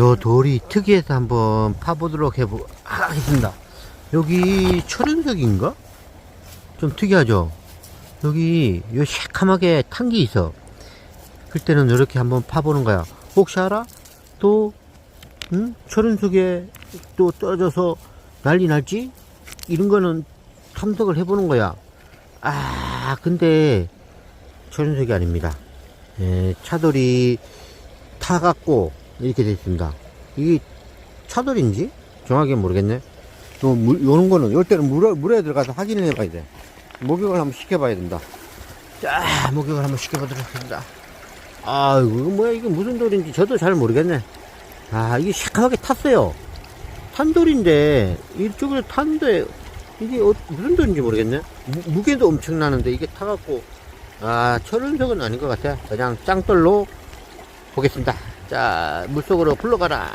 요 돌이 특이해서 한번 파보도록 해보, 하겠습니다. 여기 철은석인가? 좀 특이하죠? 여기 요 새카맣게 탄 게 있어. 그때는 이렇게 한번 파보는 거야. 혹시 알아? 또, 응? 철은석에 또 떨어져서 난리 날지? 이런 거는 탐색을 해보는 거야. 아, 근데 철은석이 아닙니다. 예, 차돌이 타갖고 이렇게 돼 있습니다. 이게 차돌인지 정확히 모르겠네. 요 물, 요런 거는 요 때는 물에, 물에 들어가서 확인을 해봐야 돼. 목욕을 한번 시켜봐야 된다. 자, 목욕을 한번 시켜보도록 하겠습니다. 아, 이거 뭐야? 이게 무슨 돌인지 저도 잘 모르겠네. 아, 이게 시커멓게 탔어요. 탄 돌인데 이쪽으로 탔는데 이게 어- 무슨 돌인지 모르겠네. 무, 무게도 엄청나는데 이게 타갖고 아, 철은석은 아닌 것 같아. 그냥 짱돌로 보겠습니다. 자, 물속으로 불러가라.